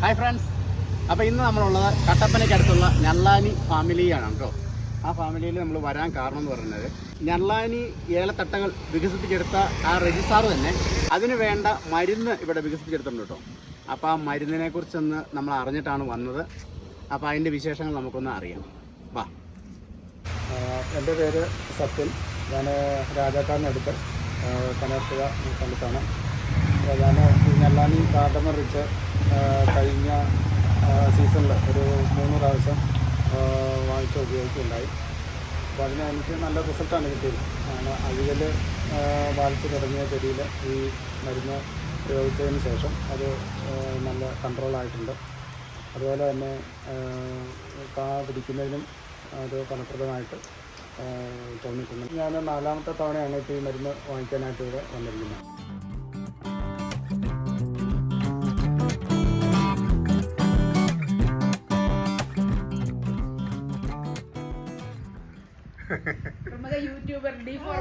Hi friends അപ്പോൾ ഇന്ന് നമ്മളുള്ളത് കട്ടപ്പനയ്ക്ക് അടുത്തുള്ള ഞള്ളാനി ഫാമിലിയാണ് കേട്ടോ. ആ ഫാമിലിയിൽ നമ്മൾ വരാൻ കാരണം എന്ന് പറയുന്നത് ഞള്ളാനി ഏലത്തട്ടങ്ങൾ വികസിപ്പിച്ചെടുത്ത ആ രജിസാർ തന്നെ അതിന് വേണ്ട മരുന്ന് ഇവിടെ വികസിപ്പിച്ചെടുത്തിട്ടുണ്ട് കേട്ടോ. അപ്പോൾ ആ മരുന്നിനെ കുറിച്ചൊന്ന് നമ്മൾ അറിഞ്ഞിട്ടാണ് വന്നത്. അപ്പോൾ അതിന്റെ വിശേഷങ്ങൾ നമുക്കൊന്ന് അറിയാം. വാ. എന്റെ പേര് സത്യൻ. ഞാൻ രാജാക്കാരനടുത്ത് കനർത്തുക സ്ഥലത്താണ് ഞാൻ ഞല്ലാനി നെല്ലാനി കാർഡമർ റിച്ച് കഴിഞ്ഞ സീസണിൽ ഒരു മൂന്ന് പ്രാവശ്യം വാങ്ങിച്ച് ഉപയോഗിക്കുകയുണ്ടായി അപ്പോൾ അതിന് എനിക്ക് നല്ല റിസൾട്ടാണ് കിട്ടിയത്. അഴികൽ ബാധിച്ച് തുടങ്ങിയ ചെടിയിൽ ഈ മരുന്ന് പ്രയോഗിച്ചതിന് ശേഷം അത് നല്ല കൺട്രോളായിട്ടുണ്ട് അതുപോലെ തന്നെ കാ പിടിക്കുന്നതിനും അത് ഫലപ്രദമായിട്ട് തോന്നിയിട്ടുണ്ട്. ഞാൻ നാലാമത്തെ തവണയാണ് ഇപ്പോൾ ഈ മരുന്ന് വാങ്ങിക്കാനായിട്ട് ഇവിടെ വന്നിരിക്കുന്നത്. പ്രമുഖ യൂട്യൂബർ ഡി ഫോർ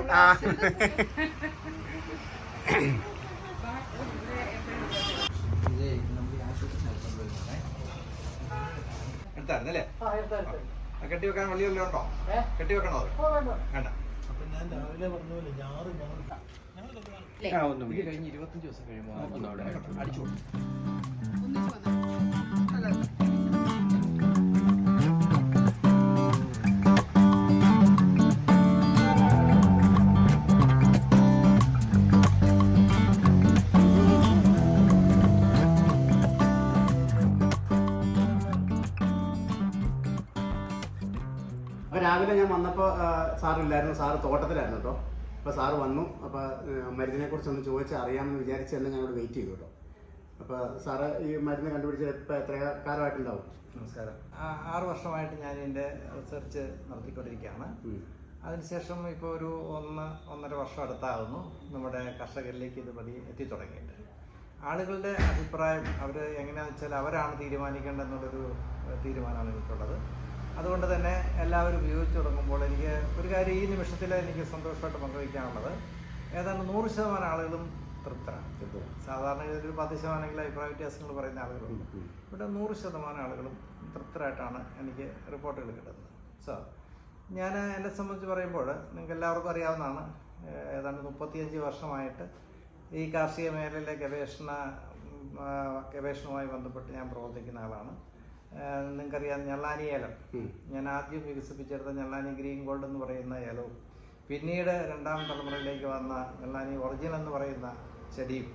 എടുത്തായിരുന്നല്ലേ? ആ, കെട്ടി വെക്കാൻ വലിയ വല്ലതും ഉണ്ടോ? കെട്ടി വെക്കണോ? വേണ്ട. കഴിഞ്ഞ് ഇരുപത്തഞ്ച് ദിവസം കഴിയുമ്പോൾ അടിച്ചു വന്നപ്പോൾ സാറില്ലായിരുന്നു. സാറ് തോട്ടത്തിലായിരുന്നു കേട്ടോ അപ്പോൾ സാറ് വന്നു. അപ്പോൾ മരുന്നിനെ കുറിച്ചൊന്ന് ചോദിച്ച് അറിയാമെന്ന് വിചാരിച്ച് തന്നെ ഞാൻ ഇവിടെ വെയിറ്റ് ചെയ്തു കേട്ടോ അപ്പോൾ സാറ് ഈ മരുന്ന് കണ്ടുപിടിച്ച് ഇപ്പോൾ എത്ര കാലമായിട്ടുണ്ടാവും? നമസ്കാരം. ആറ് വർഷമായിട്ട് ഞാൻ എന്റെ റിസർച്ച് നടത്തിക്കൊണ്ടിരിക്കുകയാണ്. അതിനുശേഷം ഇപ്പോൾ ഒരു ഒന്ന് ഒന്നര വർഷം അടുത്താകുന്നു നമ്മുടെ കർഷകരിലേക്ക് ഇത് പതി എത്തിത്തുടങ്ങിയിട്ട്. ആളുകളുടെ അഭിപ്രായം അവർ എങ്ങനെയാണെന്ന് വെച്ചാൽ അവരാണ് തീരുമാനിക്കേണ്ടതെന്നുള്ളൊരു തീരുമാനമാണ് എനിക്കുള്ളത്. അതുകൊണ്ട് തന്നെ എല്ലാവരും ഉപയോഗിച്ചു തുടങ്ങുമ്പോൾ എനിക്ക് ഒരു കാര്യം ഈ നിമിഷത്തിൽ എനിക്ക് സന്തോഷമായിട്ട് പങ്കുവയ്ക്കാനുള്ളത്. ഏതാണ്ട് നൂറ് ശതമാനം ആളുകളും തൃപ്തരാണ്. സാധാരണ ഒരു പത്ത് ശതമാനമെങ്കിലും അഭിപ്രായ വ്യത്യാസങ്ങൾ പറയുന്ന ആളുകളുണ്ട്. ഇവിടെ നൂറ് ശതമാനം ആളുകളും തൃപ്തരായിട്ടാണ് എനിക്ക് റിപ്പോർട്ടുകൾ കിട്ടുന്നത്. സോ ഞാൻ എന്നെ സംബന്ധിച്ച് പറയുമ്പോൾ നിങ്ങൾക്ക് എല്ലാവർക്കും അറിയാവുന്നതാണ് ഏതാണ്ട് മുപ്പത്തിയഞ്ച് വർഷമായിട്ട് ഈ കാർഷിക മേഖലയിലെ ഗവേഷണ ഗവേഷണവുമായി ബന്ധപ്പെട്ട് ഞാൻ പ്രവർത്തിക്കുന്ന ആളാണ്. നിങ്ങൾക്കറിയാം ഞെള്ളാനി ഏലം. ഞാൻ ആദ്യം വികസിപ്പിച്ചെടുത്ത ഞെള്ളാനി ഗ്രീൻ ഗോൾഡ് എന്ന് പറയുന്ന ഏലവും. പിന്നീട് രണ്ടാം തലമുറയിലേക്ക് വന്ന ഞെള്ളാനി ഒറിജിനൽ എന്ന് പറയുന്ന ചെടിയും.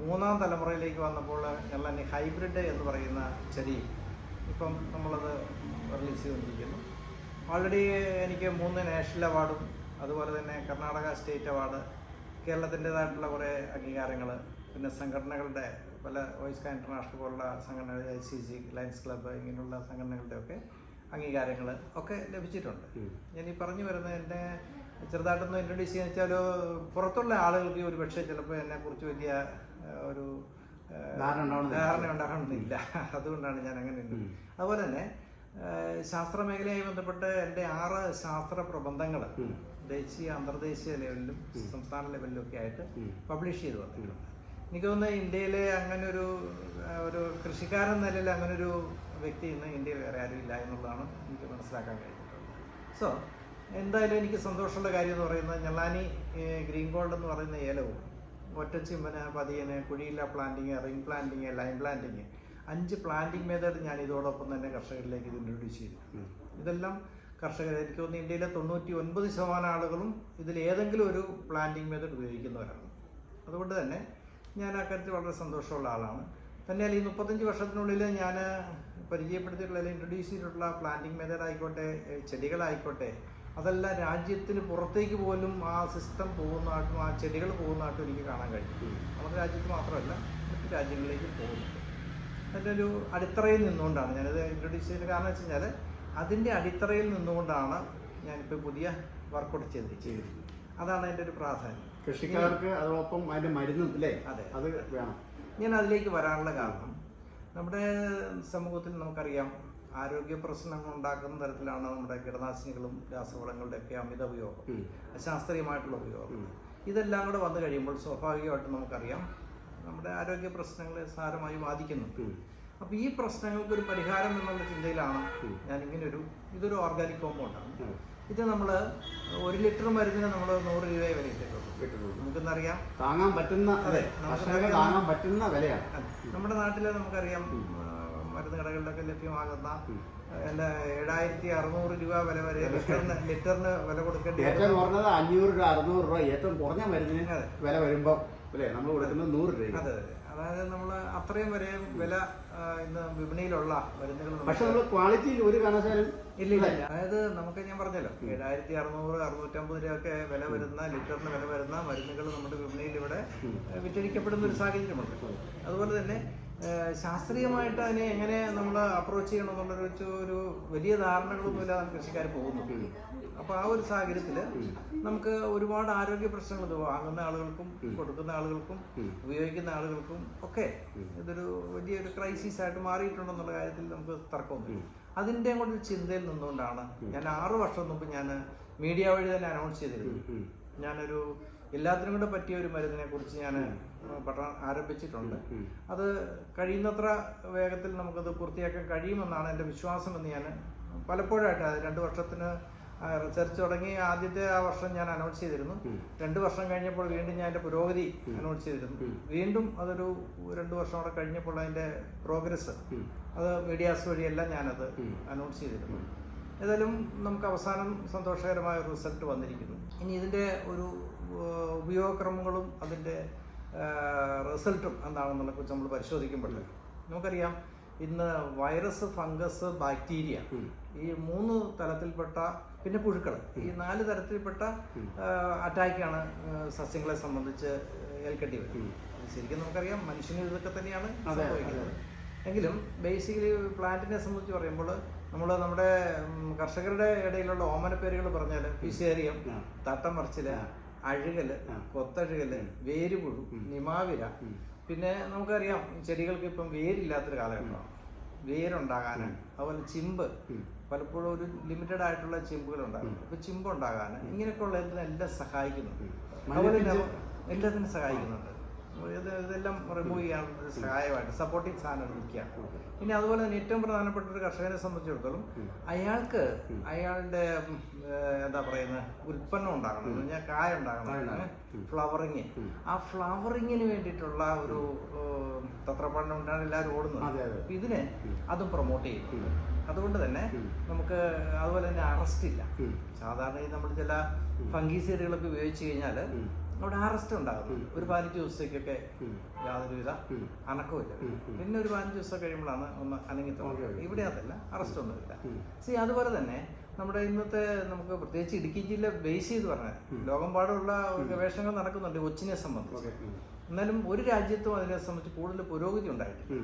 മൂന്നാം തലമുറയിലേക്ക് വന്നപ്പോൾ ഞെള്ളാനി ഹൈബ്രിഡ് എന്ന് പറയുന്ന ചെടിയും. ഇപ്പം നമ്മളത് റിലീസ് ചെയ്തുകൊണ്ടിരിക്കുന്നു. ഓൾറെഡി എനിക്ക് മൂന്ന് നാഷണൽ അവാർഡും അതുപോലെ തന്നെ കർണാടക സ്റ്റേറ്റ് അവാർഡ് കേരളത്തിന്റെതായിട്ടുള്ള കുറേ അംഗീകാരങ്ങൾ പിന്നെ സംഘടനകളുടെ പല വോയിസ് ഇന്റർനാഷണൽ പോലുള്ള സംഘടനകൾ I C C lions club ഇങ്ങനെയുള്ള സംഘടനകളുടെയൊക്കെ അംഗീകാരങ്ങൾ ഒക്കെ ലഭിച്ചിട്ടുണ്ട്. ഞാൻ ഈ പറഞ്ഞു വരുന്നത് എന്നെ ചെറുതായിട്ടൊന്ന് ഇൻട്രൊഡ്യൂസ് ചെയ്യാന്ന് വെച്ചാൽ പുറത്തുള്ള ആളുകൾക്ക് ഒരു പക്ഷേ ചിലപ്പോൾ എന്നെക്കുറിച്ച് വലിയ ഒരു ധാരണ ഉണ്ടാകണമെന്നില്ല അതുകൊണ്ടാണ് ഞാൻ അങ്ങനെ. അതുപോലെ തന്നെ ശാസ്ത്ര മേഖലയുമായി ബന്ധപ്പെട്ട് എന്റെ ആറ് ശാസ്ത്ര പ്രബന്ധങ്ങൾ ദേശീയ അന്തർദേശീയ ലെവലിലും സംസ്ഥാന ലെവലിലും ഒക്കെ ആയിട്ട് പബ്ലിഷ് ചെയ്ത് വന്നിട്ടുണ്ട്. എനിക്ക് തോന്നുന്നത് ഇന്ത്യയിലെ അങ്ങനെ ഒരു ഒരു കൃഷിക്കാരൻ നിലയിൽ അങ്ങനെ ഒരു വ്യക്തി ഇന്ന് ഇന്ത്യയിൽ വേറെ ആരും ഇല്ല എന്നുള്ളതാണ് എനിക്ക് മനസ്സിലാക്കാൻ കഴിഞ്ഞിട്ടുള്ളത്. സോ എന്തായാലും എനിക്ക് സന്തോഷമുള്ള കാര്യം എന്ന് പറയുന്നത് ഞെള്ളാനി ഗ്രീൻ ഗോൾഡ് എന്ന് പറയുന്ന ഏലവും ഒറ്റച്ചിമ്പന് പതിയന് കുഴിയില്ല planting ring planting line planting അഞ്ച് പ്ലാന്റിങ് മെത്തേഡ് ഞാൻ ഇതോടൊപ്പം തന്നെ കർഷകരിലേക്ക് ഇത് ഇൻട്രൊഡ്യൂസ് ചെയ്തു ഇതെല്ലാം കർഷകർ എനിക്ക് തോന്നുന്നു ഇന്ത്യയിലെ തൊണ്ണൂറ്റി ഒൻപത് ശതമാനം ആളുകളും ഇതിൽ ഏതെങ്കിലും ഒരു പ്ലാന്റിങ് മെത്തേഡ് ഉപയോഗിക്കുന്നവരാണ്. അതുകൊണ്ട് തന്നെ ഞാൻ അക്കാര്യത്തിൽ വളരെ സന്തോഷമുള്ള ആളാണ്. തന്നെയല്ല ഈ മുപ്പത്തഞ്ച് വർഷത്തിനുള്ളിൽ ഞാൻ പരിചയപ്പെടുത്തിയിട്ടുള്ള അല്ലെങ്കിൽ ഇൻട്രൊഡ്യൂസ് ചെയ്തിട്ടുള്ള പ്ലാന്റിങ് മെത്തേഡ് ആയിക്കോട്ടെ ചെടികളായിക്കോട്ടെ അതെല്ലാം രാജ്യത്തിന് പുറത്തേക്ക് പോലും ആ സിസ്റ്റം പോകുന്നതായിട്ടും ആ ചെടികൾ പോകുന്നതായിട്ടും എനിക്ക് കാണാൻ കഴിയും. നമ്മുടെ രാജ്യത്ത് മാത്രമല്ല മറ്റു രാജ്യങ്ങളിലേക്കും പോകുന്നുണ്ട്. അതിന്റെ ഒരു അടിത്തറയിൽ നിന്നുകൊണ്ടാണ് ഞാനത് ഇൻട്രൊഡ്യൂസ് ചെയ്യുന്ന കാരണം വെച്ച് കഴിഞ്ഞാൽ അതിന്റെ അടിത്തറയിൽ നിന്നുകൊണ്ടാണ് ഞാനിപ്പോൾ പുതിയ വർക്കൗട്ട് ചെയ്തിരിക്കുന്നത്. അതാണ് അതിന്റെ ഒരു പ്രാധാന്യം. കൃഷിക്കാർക്ക് അതോടൊപ്പം അതിന്റെ മരുന്നും അല്ലേ? അതെ. അത്. വേണം. ഞാൻ അതിലേക്ക് വരാനുള്ള കാരണം നമ്മുടെ സമൂഹത്തിൽ നമുക്കറിയാം ആരോഗ്യ പ്രശ്നങ്ങൾ ഉണ്ടാക്കുന്ന തരത്തിലാണ് നമ്മുടെ കീടനാശിനികളും രാസവളങ്ങളുടെ ഒക്കെ അമിത ഉപയോഗം ശാസ്ത്രീയമായിട്ടുള്ള ഉപയോഗം. ഇതെല്ലാം കൂടെ വന്നു കഴിയുമ്പോൾ സ്വാഭാവികമായിട്ടും നമുക്കറിയാം നമ്മുടെ ആരോഗ്യ പ്രശ്നങ്ങളെ സാരമായി ബാധിക്കുന്നുണ്ട് അപ്പൊ അപ്പോൾ ഈ പ്രശ്നങ്ങൾക്ക് ഒരു പരിഹാരം എന്നുള്ള ചിന്തയിലാണ് ഞാൻ ഇങ്ങനെ ഒരു ഇതൊരു ഓർഗാനിക് കോമ്പൗണ്ടാണ്. ഇത് നമ്മൾ ഒരു ലിറ്റർ മരുന്നിന് നമ്മൾ നൂറ് രൂപയെ വില കിട്ടുള്ളൂ. നമുക്കെന്നറിയാം താങ്ങാൻ പറ്റുന്ന അതെ, താങ്ങാൻ പറ്റുന്ന വിലയാണ്. നമ്മുടെ നാട്ടിൽ നമുക്കറിയാം മരുന്ന് കടകളിലൊക്കെ ലഭ്യമാകുന്ന അല്ല ഏഴായിരത്തി അറുന്നൂറ് രൂപ വില വരെ ലിറ്ററിന് ലിറ്ററിന് വില കൊടുക്കേണ്ടി ഏറ്റവും. കുറഞ്ഞത് അഞ്ഞൂറ് രൂപ അറുന്നൂറ് രൂപ ഏറ്റവും കുറഞ്ഞ മരുന്നിന് വില വരുമ്പോൾ അല്ലേ? നമ്മൾ കൊടുക്കുന്നത് നൂറ് രൂപ അതെ അതെ. അതായത് നമ്മൾ അത്രയും വരെ വില ഇന്ന് വിപണിയിലുള്ള മരുന്നുകൾ പക്ഷെ നമ്മൾ ക്വാളിറ്റിയിൽ ഒരു കാരണവശാലും ഇല്ല ഇല്ല അതായത് നമുക്ക് ഞാൻ പറഞ്ഞല്ലോ ഏഴായിരത്തി അറുന്നൂറ് അറുന്നൂറ്റമ്പത് രൂപയൊക്കെ വില വരുന്ന ലിറ്ററിന് വില വരുന്ന മരുന്നുകൾ നമ്മുടെ വിപണിയിൽ ഇവിടെ വിറ്റഴിക്കപ്പെടുന്ന ഒരു സാഹചര്യമുണ്ട്. അതുപോലെ തന്നെ ശാസ്ത്രീയമായിട്ട് അതിനെ എങ്ങനെ നമ്മൾ അപ്രോച്ച് ചെയ്യണം എന്നുള്ളൊരു ഒരു വലിയ ധാരണകളൊന്നുമില്ലാതെ കൃഷിക്കാർ പോകുന്നു. അപ്പോൾ ആ ഒരു സാഹചര്യത്തിൽ നമുക്ക് ഒരുപാട് ആരോഗ്യ പ്രശ്നങ്ങൾ ഇത് വാങ്ങുന്ന ആളുകൾക്കും കൊടുക്കുന്ന ആളുകൾക്കും ഉപയോഗിക്കുന്ന ആളുകൾക്കും ഒക്കെ ഇതൊരു വലിയൊരു ക്രൈസിസ് ആയിട്ട് മാറിയിട്ടുണ്ടെന്നുള്ള കാര്യത്തിൽ നമുക്ക് തർക്കമൊന്നുമില്ല അതിന്റെ കൂടെ ഒരു ചിന്തയിൽ നിന്നുകൊണ്ടാണ് ഞാൻ ആറു വർഷം മുമ്പ് ഞാൻ മീഡിയ വഴി തന്നെ അനൗൺസ് ചെയ്തിരുന്നു ഞാനൊരു എല്ലാത്തിനും കൂടെ പറ്റിയ ഒരു മരുന്നിനെ കുറിച്ച് ഞാൻ പഠനം ആരംഭിച്ചിട്ടുണ്ട്. അത് കഴിയുന്നത്ര വേഗത്തിൽ നമുക്കത് പൂർത്തിയാക്കാൻ കഴിയുമെന്നാണ് എന്റെ വിശ്വാസം എന്ന് ഞാൻ പലപ്പോഴായിട്ട് രണ്ട് വർഷത്തിന് റിസർച്ച് തുടങ്ങി ആദ്യത്തെ ആ വർഷം ഞാൻ അനൗൺസ് ചെയ്തിരുന്നു. രണ്ട് വർഷം കഴിഞ്ഞപ്പോൾ വീണ്ടും ഞാൻ എന്റെ പുരോഗതി അനൗൺസ് ചെയ്തിരുന്നു. വീണ്ടും അതൊരു രണ്ട് വർഷം കൂടെ കഴിഞ്ഞപ്പോൾ അതിന്റെ പ്രോഗ്രസ് അത് മീഡിയാസ് വഴിയെല്ലാം ഞാനത് അനൗൺസ് ചെയ്തിരുന്നു. ഏതായാലും നമുക്ക് അവസാനം സന്തോഷകരമായ ഒരു റിസൾട്ട് വന്നിരിക്കുന്നു. ഇനി ഇതിന്റെ ഒരു ഉപയോഗക്രമങ്ങളും അതിന്റെ റിസൾട്ടും എന്താണെന്നുള്ള കുറിച്ച് നമ്മൾ പരിശോധിക്കുമ്പോൾ നമുക്കറിയാം ഇന്ന് വൈറസ് ഫംഗസ് ബാക്ടീരിയ ഈ മൂന്ന് തലത്തിൽപ്പെട്ട പിന്നെ പുഴുക്കൾ ഈ നാല് തരത്തിൽപ്പെട്ട അറ്റാക്കാണ് സസ്യങ്ങളെ സംബന്ധിച്ച് ഏൽക്കേണ്ടി വരുന്നത് ശരിക്കും നമുക്കറിയാം മനുഷ്യന് ഇതൊക്കെ തന്നെയാണ് സംഭവിക്കുന്നത്. എങ്കിലും ബേസിക്കലി പ്ലാന്റിനെ സംബന്ധിച്ച് പറയുമ്പോൾ നമ്മൾ നമ്മുടെ കർഷകരുടെ ഇടയിലുള്ള ഓമന പേരുകൾ പറഞ്ഞാൽ ഫിസേറിയം തട്ടം മറിച്ചിൽ അഴുകൽ കൊത്തഴുകൽ വേരുപുഴു നിമാവിര പിന്നെ നമുക്കറിയാം ചെടികൾക്ക് ഇപ്പം വേരില്ലാത്തൊരു കാലഘട്ടമാണ്. വേരുണ്ടാകാൻ അതുപോലെ ചിമ്പ്. പലപ്പോഴും ഒരു ലിമിറ്റഡ് ആയിട്ടുള്ള ചിമ്പുകൾ ഉണ്ടാകും അപ്പൊ ചിമ്പ് ഉണ്ടാകാൻ ഇങ്ങനെയൊക്കെ ഉള്ള ഇതിനെല്ലാം സഹായിക്കുന്നുണ്ട് അതുപോലെ തന്നെ എല്ലാത്തിനും സഹായിക്കുന്നുണ്ട്. ഇത് ഇതെല്ലാം റിമൂവ് ചെയ്യാനുള്ള സഹായമായിട്ട് സപ്പോർട്ടിങ് സാധനം നിൽക്കുകയാണ് ഇനി അതുപോലെ തന്നെ ഏറ്റവും പ്രധാനപ്പെട്ട ഒരു കർഷകനെ സംബന്ധിച്ചിടത്തോളം അയാൾക്ക് അയാളുടെ എന്താ പറയുന്നത് ഉൽപ്പന്നം ഉണ്ടാകണം എന്ന് പറഞ്ഞാൽ കായ ഉണ്ടാകണം ഫ്ലവറിങ് ആ ഫ്ലവറിങ്ങിന് വേണ്ടിയിട്ടുള്ള ഒരു ഏഹ്, തത്രപ്പാടിനെ കൊണ്ടാണ് എല്ലാവരും ഓടുന്നത്. ഇതിനെ അതും പ്രൊമോട്ട് ചെയ്യും. അതുകൊണ്ട് തന്നെ നമുക്ക് അതുപോലെ തന്നെ അറസ്റ്റ് ഇല്ല. സാധാരണ നമ്മൾ ചില ഫംഗീസൈഡുകളൊക്കെ ഉപയോഗിച്ച് കഴിഞ്ഞാൽ അവിടെ അറസ്റ്റ് ഉണ്ടാകും. ഒരു പതിനഞ്ച് ദിവസത്തേക്കൊക്കെ യാതൊരുവിധ അനക്കമില്ല പിന്നെ ഒരു പതിനഞ്ച് ദിവസം കഴിയുമ്പോഴാണ് ഒന്ന് അനങ്ങി തുടങ്ങുന്നത് ഇവിടെ അതല്ല അറസ്റ്റ് ഒന്നുമില്ല. സി അതുപോലെ തന്നെ നമ്മുടെ ഇന്നത്തെ നമുക്ക് പ്രത്യേകിച്ച് ഇടുക്കി ജില്ല ബേസ് ചെയ്ത് പറഞ്ഞാൽ ലോകമ്പാടുള്ള ഗവേഷണങ്ങൾ നടക്കുന്നുണ്ട് ഒച്ചിനെ സംബന്ധിച്ച്. എന്നാലും ഒരു രാജ്യത്തും അതിനെ സംബന്ധിച്ച് കൂടുതൽ പുരോഗതി ഉണ്ടായിട്ടില്ല.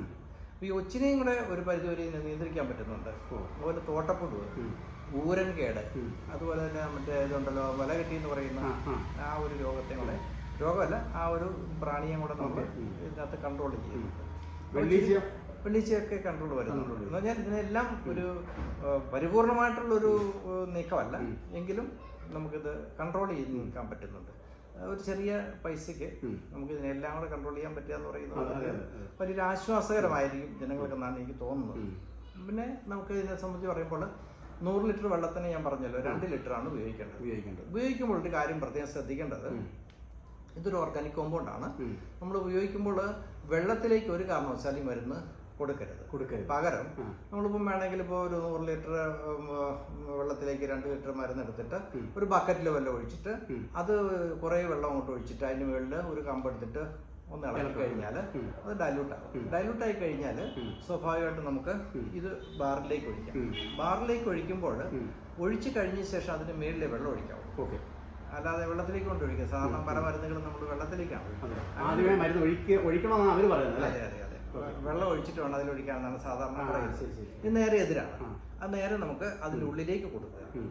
ഈ ഒച്ചിനെയും കൂടെ ഒരു പരിധിവരെ നിയന്ത്രിക്കാൻ പറ്റുന്നുണ്ട്. അതുപോലെ തോട്ടപ്പുഴു ഊരൻ കേട് അതുപോലെ തന്നെ മറ്റേ ഇതുണ്ടല്ലോ വല കെട്ടി എന്ന് പറയുന്ന ആ ഒരു രോഗത്തെ കൂടെ രോഗമല്ല ആ ഒരു പ്രാണിയെ കൂടെ നമ്മൾ ഇതിനകത്ത് കൺട്രോൾ ചെയ്യുന്നുണ്ട്. വെള്ളീച്ച വെള്ളിച്ചയൊക്കെ കൺട്രോൾ വരുന്നുള്ളൂ എന്ന് പറഞ്ഞാൽ ഇതിനെല്ലാം ഒരു പരിപൂർണമായിട്ടുള്ളൊരു നീക്കമല്ല. എങ്കിലും നമുക്കിത് കൺട്രോൾ ചെയ്ത് നിൽക്കാൻ പറ്റുന്നുണ്ട്. ഒരു ചെറിയ പൈസയ്ക്ക് നമുക്ക് ഇതിനെല്ലാം കൂടെ കൺട്രോൾ ചെയ്യാൻ പറ്റുക എന്ന് പറയുന്നത് വലിയൊരു ആശ്വാസകരമായിരിക്കും ജനങ്ങൾക്കെന്നാണ് എനിക്ക് തോന്നുന്നത്. പിന്നെ നമുക്ക് ഇതിനെ സംബന്ധിച്ച് പറയുമ്പോൾ നൂറ് ലിറ്റർ വെള്ളത്തിന് ഞാൻ പറഞ്ഞല്ലോ രണ്ട് ലിറ്ററാണ് ഉപയോഗിക്കേണ്ടത്. ഉപയോഗിക്കേണ്ടത്. ഉപയോഗിക്കുമ്പോൾ ഒരു കാര്യം പ്രത്യേകം ശ്രദ്ധിക്കേണ്ടത് ഇതൊരു ഓർഗാനിക് കോമ്പൗണ്ടാണ് നമ്മൾ ഉപയോഗിക്കുമ്പോൾ വെള്ളത്തിലേക്ക് ഒരു കാരണവശാലും മരുന്ന് കൊടുക്കരുത്. കൊടുക്കരുത്. പകരം നമ്മളിപ്പം വേണമെങ്കിൽ ഇപ്പോൾ ഒരു നൂറ് ലിറ്റർ വെള്ളത്തിലേക്ക് രണ്ട് ലിറ്റർ മരുന്ന് എടുത്തിട്ട് ഒരു ബക്കറ്റിൽ വല്ലതും ഒഴിച്ചിട്ട് അത് കുറേ വെള്ളം അങ്ങോട്ട് ഒഴിച്ചിട്ട് അതിന് മുകളിൽ ഒരു കമ്പ് എടുത്തിട്ട് ഒന്ന് ഇളക്കി കഴിഞ്ഞാൽ അത് ഡൈലൂട്ട് ആകും. ഡൈലൂട്ട് ആയി കഴിഞ്ഞാൽ സ്വാഭാവികമായിട്ടും നമുക്ക് ഇത് ബാറിലേക്ക് ഒഴിക്കാം. ബാറിലേക്ക് ഒഴിക്കുമ്പോൾ ഒഴിച്ച് കഴിഞ്ഞ ശേഷം അതിന് മേളിലെ വെള്ളം ഒഴിക്കാം. ഓക്കെ. അല്ലാതെ വെള്ളത്തിലേക്ക് കൊണ്ട് ഒഴിക്കുക സാധാരണ പല മരുന്നുകളും നമ്മൾ വെള്ളത്തിലേക്കാണ്. ആദ്യമേ മരുന്ന് ഒഴിക്കുക ഒഴിക്കണമെന്നാണ് അവർ പറയുന്നത് അതെ അതെ അതെ. വെള്ളം ഒഴിച്ചിട്ട് വേണം അതിൽ സാധാരണ. ഇത് നേരെ എതിരാണ്. അത് നേരെ നമുക്ക് അതിന്റെ ഉള്ളിലേക്ക് കൊടുക്കുക.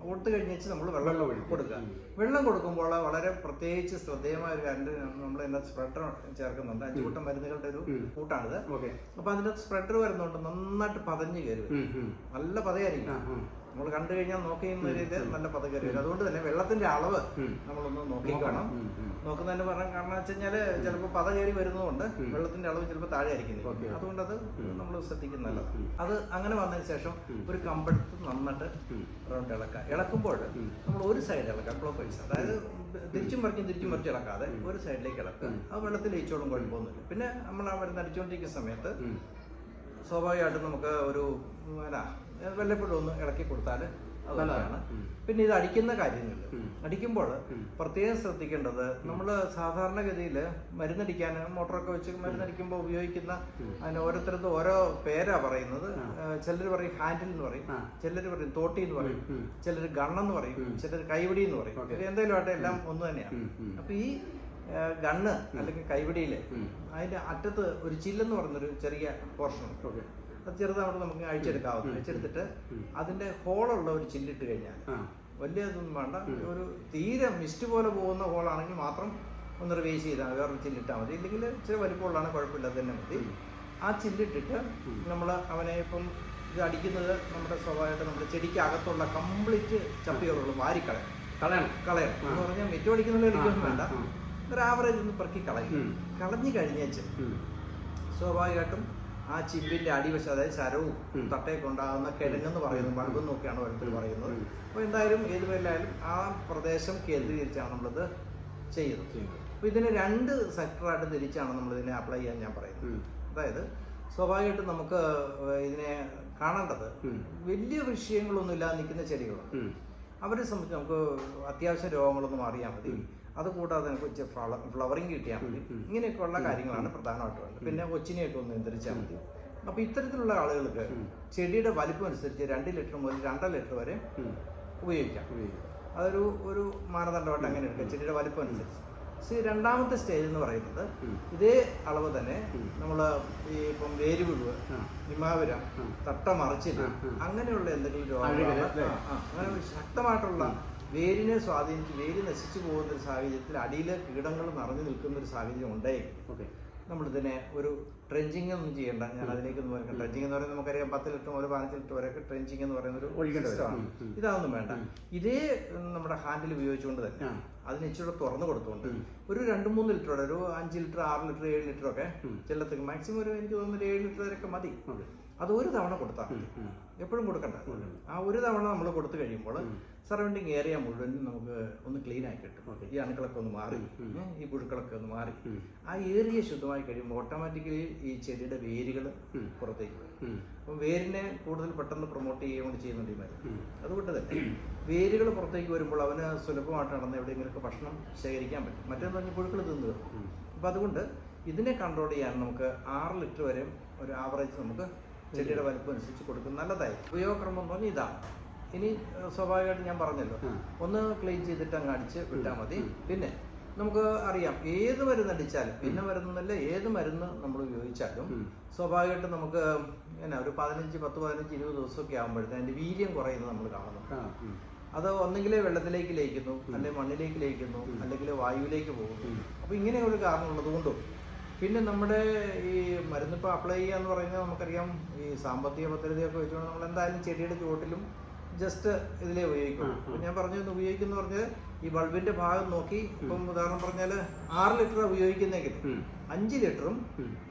കൊടുത്തു കഴിഞ്ഞേച്ച് നമ്മൾ വെള്ളം. കൊടുക്കുക. വെള്ളം കൊടുക്കുമ്പോൾ വളരെ പ്രത്യേകിച്ച് ശ്രദ്ധേയമായ ഒരു കാര്യം നമ്മൾ ഇതിന്റെ സ്പ്രെഡർ ചേർക്കുന്നുണ്ട്. അഞ്ചു കൂട്ടം മരുന്നുകളുടെ ഒരു കൂട്ടാണിത്. അപ്പൊ അതിന്റെ സ്പ്രെഡർ വരുന്നുണ്ട് നന്നായിട്ട് പതഞ്ഞു കയറി നല്ല പതയായിരിക്കും. നമ്മൾ കണ്ടു കഴിഞ്ഞാൽ നോക്കി നല്ല പത വരും അതുകൊണ്ട് തന്നെ വെള്ളത്തിന്റെ അളവ്. നമ്മളൊന്ന് നോക്കിക്കണം. നോക്കുന്നതിന് പറഞ്ഞ കാരണം വെച്ച് കഴിഞ്ഞാൽ ചിലപ്പോൾ പത കയറി വരുന്നതുകൊണ്ട് വെള്ളത്തിന്റെ അളവ് ചിലപ്പോൾ താഴെ ആയിരിക്കും അതുകൊണ്ട് അത് നമ്മൾ ശ്രദ്ധിക്കുന്നത് ഉം. അത് അങ്ങനെ വന്നതിന് ശേഷം ഒരു കമ്പെടുത്ത് നന്നിട്ട്. റൗണ്ട് ഇളക്കുക. ഇളക്കുമ്പോൾ നമ്മൾ ഒരു സൈഡ് ഇളക്കാം ക്ലോക്ക് വൈസ് അതായത് തിരിച്ചും മറിച്ചും തിരിച്ചും മറിച്ചും ഇളക്കാതെ ഒരു സൈഡിലേക്ക് ഇളക്കുക. അത് വെള്ളത്തിൽ ലയിച്ചോളും കുഴപ്പമൊന്നുമില്ല. പിന്നെ നമ്മൾ ആ മരുന്ന് അടിച്ചുകൊണ്ടിരിക്കുന്ന സമയത്ത്. സ്വാഭാവികമായിട്ടും നമുക്ക് ഒരു എന്നാ വല്ലപ്പോഴും ഒന്ന് ഇളക്കി കൊടുത്താൽ നല്ലതാണ്. പിന്നെ ഇത് അടിക്കുന്ന കാര്യങ്ങളിൽ അടിക്കുമ്പോൾ പ്രത്യേകം ശ്രദ്ധിക്കേണ്ടത് നമ്മൾ സാധാരണഗതിയിൽ മരുന്നടിക്കാൻ മോട്ടറൊക്കെ വെച്ച് മരുന്നടിക്കുമ്പോൾ ഉപയോഗിക്കുന്ന അതിന് ഓരോരുത്തരത്തും ഓരോ പേരാ പറയുന്നത്. ചിലർ പറയും ഹാൻഡിൽ എന്ന് പറയും. ചിലർ പറയും തോട്ടി എന്ന് പറയും. ചിലർ ഗണ്ണെന്ന് പറയും. ചിലർ കൈപിടി എന്ന് പറയും. എന്തായാലും ആട്ടെ എല്ലാം ഒന്ന് തന്നെയാണ്. അപ്പൊ ഈ ഗണ്ണ് അല്ലെങ്കിൽ കൈപിടിയിൽ അതിന്റെ അറ്റത്ത് ഒരു ചില്ലെന്ന് പറയുന്നൊരു ചെറിയ പോർഷൻ ഉണ്ട്. അത് ചെറുതാവണം നമുക്ക് അഴിച്ചെടുക്കാവുന്ന അഴിച്ചെടുത്തിട്ട് അതിന്റെ ഹോളുള്ള ഒരു ചില്ലിട്ട് കഴിഞ്ഞാൽ വലിയതൊന്നും വലിയ ഇതൊന്നും വേണ്ട ഒരു തീരെ മിസ്റ്റ് പോലെ പോകുന്ന ഹോളാണെങ്കിൽ മാത്രം ഒന്ന് റിവേസ് ചെയ്താൽ മതി വേറൊരു ചില്ലിട്ടാൽ മതി. ഇല്ലെങ്കിൽ ഇച്ചിരി വലിപ്പമുള്ളതാണ് കുഴപ്പമില്ലാതെ തന്നെ മതി. ആ ചില്ലിട്ടിട്ട് നമ്മൾ അവനെ ഇപ്പം ഇത് അടിക്കുന്നത് നമ്മുടെ സ്വാഭാവികമായിട്ട് നമ്മുടെ ചെടിക്ക് അകത്തുള്ള കംപ്ലീറ്റ് ചപ്പികളുള്ള വാരിക്കളയും കളയണം. കളയണം. എന്ന് പറഞ്ഞാൽ മിറ്റം അടിക്കുന്നുള്ള ഒരിക്കലും വേണ്ട. ഒരു ആവറേജ് ഒന്ന് പെറുക്കി കളയും കളഞ്ഞു കഴിഞ്ഞേച്ച്. സ്വാഭാവികമായിട്ടും ആ ചിപ്പിന്റെ അടിവശം അതായത് ശരവും. തട്ടയൊക്കെ ഉണ്ടാകുന്ന കിഴങ്ങെന്ന് പറയുന്നത് ബൾബെന്നൊക്കെയാണ് ഓരോരുത്തർ പറയുന്നത്. അപ്പൊ അപ്പോൾ എന്തായാലും ഏതുവരെയായാലും ആ പ്രദേശം കേന്ദ്രീകരിച്ചാണ് നമ്മളിത് ചെയ്യുന്നത്. അപ്പൊ അപ്പോൾ ഇതിനെ രണ്ട് സെക്ടറായിട്ട് തിരിച്ചാണ് നമ്മൾ ഇതിനെ അപ്ലൈ ചെയ്യാൻ ഞാൻ പറയുന്നത്. അതായത് സ്വാഭാവികമായിട്ടും നമുക്ക് ഇതിനെ കാണേണ്ടത് വലിയ വിഷയങ്ങളൊന്നും ഇല്ലാതെ നിൽക്കുന്ന ചെടികളാണ്. അവരെ സംബന്ധിച്ച് നമുക്ക് അത്യാവശ്യം രോഗങ്ങളൊന്നും അറിയാൻ മതി അതുകൂടാതെ ഫ്ലവ ഫ്ലവറിങ് കിട്ടിയാൽ മതി. ഇങ്ങനെയൊക്കെയുള്ള കാര്യങ്ങളാണ് പ്രധാനമായിട്ട് വേണ്ടത്. പിന്നെ കൊച്ചിനെയൊക്കെ ഒന്ന് നിയന്ത്രിച്ചാൽ മതി. അപ്പോൾ ഇത്തരത്തിലുള്ള ആളുകൾക്ക് ചെടിയുടെ വലിപ്പം അനുസരിച്ച് രണ്ട് ലിറ്റർ മുതൽ രണ്ടര ലിറ്റർ വരെ. ഉപയോഗിക്കാം. അതൊരു ഒരു മാനദണ്ഡമായിട്ട് അങ്ങനെ എടുക്കാം ചെടിയുടെ വലിപ്പം അനുസരിച്ച് സീ രണ്ടാമത്തെ സ്റ്റേജ് എന്ന് പറയുന്നത് ഇതേ അളവ് തന്നെ നമ്മൾ ഈ ഇപ്പം വേരുവിഴുവ് ആ. നിമാവിര തട്ട മറിച്ചിട്ട്. അങ്ങനെയുള്ള എന്തെങ്കിലും രോഗങ്ങൾ? അങ്ങനെ ശക്തമായിട്ടുള്ള വേരിനെ സ്വാധീനിച്ച് വേര് നശിച്ചു പോകുന്ന ഒരു സാഹചര്യത്തിൽ അടിയിൽ കീടങ്ങൾ നിറഞ്ഞു നിൽക്കുന്ന ഒരു സാഹചര്യം ഉണ്ടെങ്കിൽ ഓക്കെ. നമ്മളിതിനെ ഒരു ട്രെഞ്ചിങ് ഒന്നും ചെയ്യേണ്ട. ഞാൻ അതിലേക്ക് ഒന്ന് പറയാം ട്രെഞ്ചിങ് എന്ന് പറയുന്നത് നമുക്കറിയാം പത്ത് ലിറ്റർ മുതൽ പതിനഞ്ച് ലിറ്റർ വരെയൊക്കെ ട്രെഞ്ചിങ് എന്ന് പറയുന്ന ഒരു. സിസ്റ്റമാണ്. ഇതൊന്നും വേണ്ട. ഇതേ നമ്മുടെ ഹാൻഡിൽ ഉപയോഗിച്ചുകൊണ്ട് തന്നെ. അതിന് ഇച്ചിരി തുറന്നു കൊടുത്തുകൊണ്ട് ഒരു രണ്ട് മൂന്ന് ലിറ്റർ വരെ ഒരു അഞ്ച് ലിറ്റർ ആറ് ലിറ്റർ ഏഴ് ലിറ്റർ ഒക്കെ ചെല്ലത്തേക്ക് മാക്സിമം ഒരു എനിക്ക് തോന്നുന്നു ഏഴ് ലിറ്റർ വരെയൊക്കെ മതി. അത് ഒരു തവണ കൊടുത്താൽ എപ്പോഴും കൊടുക്കണ്ട. ആ ഒരു തവണ നമ്മൾ കൊടുത്തു കഴിയുമ്പോൾ സറൗണ്ടിങ് ഏരിയ മുഴുവൻ നമുക്ക് ഒന്ന് ക്ലീൻ ആയി കിട്ടും. ഈ അണുക്കളൊക്കെ ഒന്ന് മാറി. ഈ പുഴുക്കളൊക്കെ ഒന്ന് മാറി. ആ ഏരിയ ശുദ്ധമായി കഴിയുമ്പോൾ ഓട്ടോമാറ്റിക്കലി ഈ ചെടിയുടെ വേരുകൾ പുറത്തേക്ക് വരും. അപ്പം വേരിനെ കൂടുതൽ പെട്ടെന്ന് പ്രൊമോട്ട് ചെയ്യുകയും കൂടി ചെയ്യുന്നുണ്ട് ഈ മരുന്ന് അതുകൊണ്ട് തന്നെ വേരുകൾ പുറത്തേക്ക് വരുമ്പോൾ അവന് സുലഭമായിട്ട് നടന്ന് എവിടെയെങ്കിലുമൊക്കെ ഭക്ഷണം ശേഖരിക്കാൻ പറ്റും. മറ്റേന്ന് പറഞ്ഞാൽ പുഴുക്കൾ തിന്നു അപ്പം അതുകൊണ്ട് ഇതിനെ കൺട്രോൾ ചെയ്യാൻ നമുക്ക് ആറ് ലിറ്റർ വരെ ഒരു ആവറേജ് നമുക്ക് ചെടിയുടെ വലുപ്പം അനുസരിച്ച് കൊടുക്കും നല്ലതായി ഉപയോഗക്രമം എന്ന് പറഞ്ഞാൽ ഇതാണ്. ഇനി സ്വാഭാവികമായിട്ട് ഞാൻ പറഞ്ഞല്ലോ. ഒന്ന് ക്ലീൻ ചെയ്തിട്ട് അങ്ങ് അടിച്ച് വിട്ടാൽ മതി. പിന്നെ നമുക്ക് അറിയാം ഏത് മരുന്ന് അടിച്ചാലും പിന്നെ മരുന്നല്ല ഏത് മരുന്ന് നമ്മൾ ഉപയോഗിച്ചാലും സ്വാഭാവികമായിട്ടും നമുക്ക് എന്നാ ഒരു പതിനഞ്ച് പത്ത് പതിനഞ്ച് ഇരുപത് ദിവസമൊക്കെ ആകുമ്പോഴത്തേന് അതിന്റെ വീര്യം കുറയുന്നത് നമ്മൾ കാണുന്നു. അത് ഒന്നെങ്കിൽ വെള്ളത്തിലേക്ക് ലയിക്കുന്നു അല്ലെങ്കിൽ മണ്ണിലേക്ക് ലയിക്കുന്നു അല്ലെങ്കിൽ വായുവിലേക്ക് പോകുന്നു. അപ്പോൾ ഇങ്ങനെ ഒരു കാരണം ഉള്ളത് കൊണ്ടും പിന്നെ നമ്മുടെ ഈ മരുന്നിപ്പോൾ അപ്ലൈ ചെയ്യാന്ന് എന്ന് പറയുന്നത് നമുക്കറിയാം ഈ സാമ്പത്തിക ഭദ്രതയൊക്കെ വെച്ചുകൊണ്ട് നമ്മൾ എന്തായാലും ചെടിയുടെ ചുവട്ടിലും ജസ്റ്റ് ഇതിലേ ഉപയോഗിക്കും ഞാൻ പറഞ്ഞു ഉപയോഗിക്കുന്ന പറഞ്ഞത് ഈ ബൾബിന്റെ ഭാഗം നോക്കി ഇപ്പം ഉദാഹരണം പറഞ്ഞാൽ ആറ് ലിറ്റർ ഉപയോഗിക്കുന്നെങ്കിൽ അഞ്ച് ലിറ്ററും